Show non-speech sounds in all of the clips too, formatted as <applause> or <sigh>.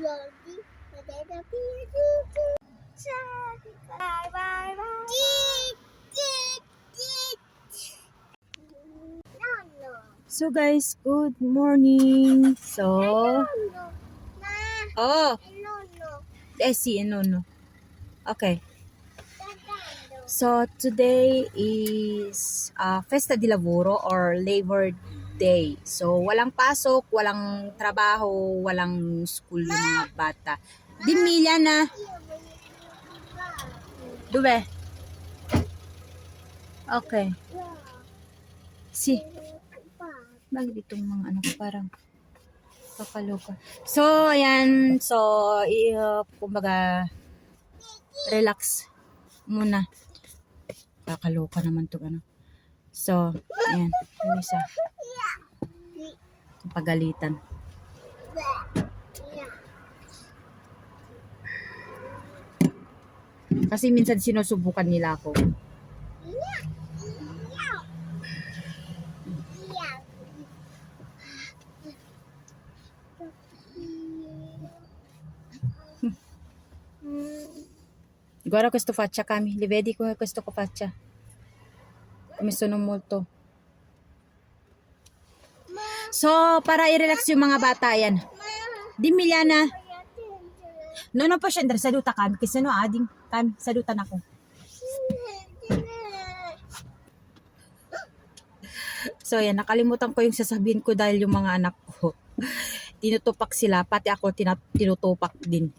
Lodi, Madeda Pia, Bye bye bye. No, no. So guys, good morning. So, oh, eh si no no. Okay. So today is uh, Festa di Lavoro or Labor Day. So walang pasok, walang trabaho, walang school yung mga bata. Di milya na. Dube. Okay. Si. Bakit itong mga ano ko parang kakaloka. So, ayan. So, uh, kumbaga, relax muna. Kakaloka naman to ano. So, ayan. Yung isa. Pagalitan. Kasi minsan sinusubukan nila ako. Guarda questo faccia, Cami. Li vedi come questo faccia? Come sono molto. So, para i-relax yung mga bata yan. Di Miliana. No, no pa scendere. Saluta Cami. Kasi no, ading. Cami, salutan ako. So, yan. Nakalimutan ko yung sasabihin ko dahil yung mga anak ko. <laughs> Tinutupak sila. Pati ako tinutupak din.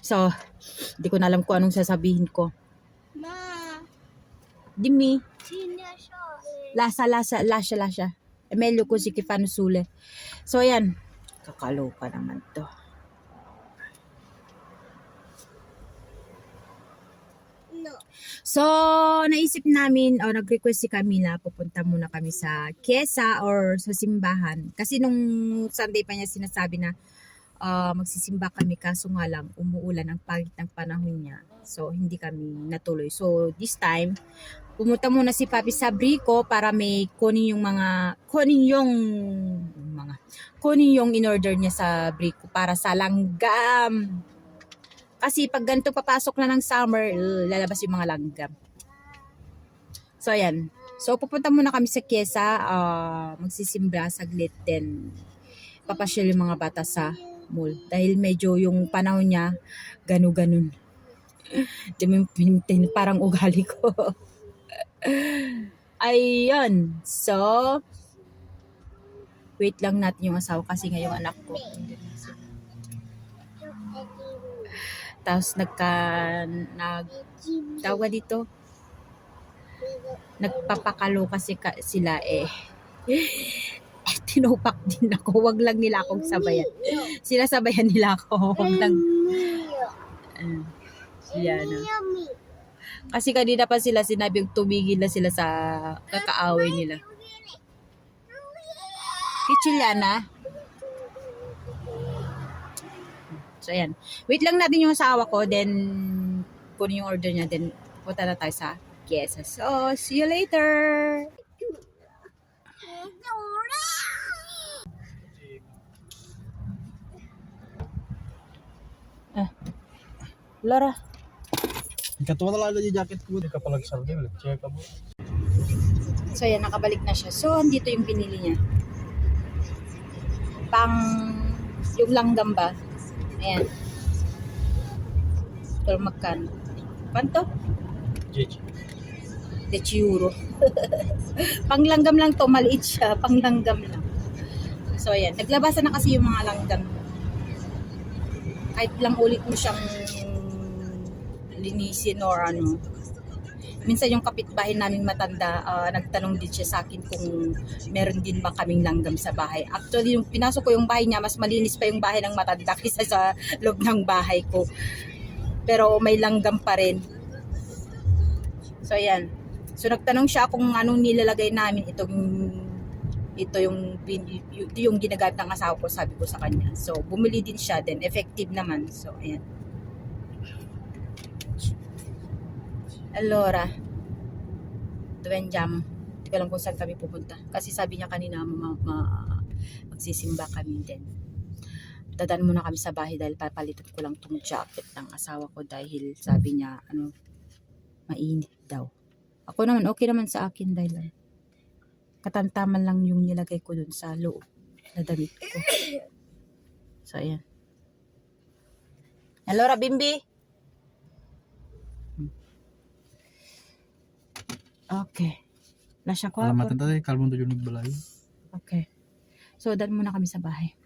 So, hindi ko na alam kung anong sasabihin ko. Ma, Dimmi. sinasyabi. Lasa, lasa, lasha, lasha. È meglio così che fanno sule. So, ayan. Kakaloka naman to. So, naisip namin, o nag-request si Camila, pupunta muna kami sa Kiesa or sa simbahan. Kasi nung Sunday pa niya sinasabi na ah, magsisimba kami kaso nga lang umuulan ang pagit ng panahon niya. So, hindi kami natuloy. So, this time, pumunta muna si Papi sa Brico para may kunin yung mga, kunin yung, mga, kunin yung in-order niya sa Brico para sa langgam. Kasi pag ganito papasok na ng summer, uh, lalabas yung mga langgam. So, ayan. So, pupunta muna kami sa Kiesa, ah, magsisimbra saglit, then papasyal yung mga bata sa mall. Dahil medyo yung panahon niya, pintin, parang ugali ko. <laughs> Ayun. So, wait lang natin yung asawa kasi ngayong anak ko. Tapos nagka, nag, tawag dito, nagpapakalo kasi ka, sila eh. <laughs> Tinupak din ako. Wag lang nila akong sabayan. Sila sabayan nila ako. Wag lang. Uh, yan. ah. Kasi kanina pa sila sinabi tumigil na sila sa kakaaway nila. Kichiliana. So, ayan. Wait lang natin yung asawa ko, then kunin yung order niya, then punta na tayo sa Kiesa. So, see you later! Laura. Katuwa na lang yung jacket ko, di ka palag sardin. Check ka mo. So, ayan, nakabalik na siya. So, andito yung binili niya. Pang, yung langgam ba? Ayan. Pero magkano? Panto? JJ. De euro. <laughs> Panglanggam lang to, maliit siya. Panglanggam lang. So, ayan. Naglabasan na kasi yung mga langgam. Kahit lang ulit mo siyang linisin or ano. Minsan yung kapitbahay namin matanda, ah, nagtanong din siya sa akin kung meron din ba kaming langgam sa bahay. Actually, yung pinasok ko yung bahay niya, mas malinis pa yung bahay ng matanda <laughs> kaysa sa loob ng bahay ko. Pero may langgam pa rin. So, ayan. So, nagtanong siya kung anong nilalagay namin itong ito yung yung ginagamit ng asawa ko sabi ko sa kanya so bumili din siya then effective naman so ayan Allora Duen jam hindi ko alam kung saan kami pupunta kasi sabi niya kanina ma, ma- magsisimba kami din dadaan muna kami sa bahay dahil papalitan ko lang tong jacket ng asawa ko dahil sabi niya, ano, mainit daw. Ako naman, okay naman sa akin dahil ano, katantaman lang yung nilagay ko dun sa loob na damit ko. So, ayan. Hello, Rabimbi. Okay. Lasya ko Alam natin tayo, kalmong to yung nagbalay. Okay. So, dan muna kami sa bahay.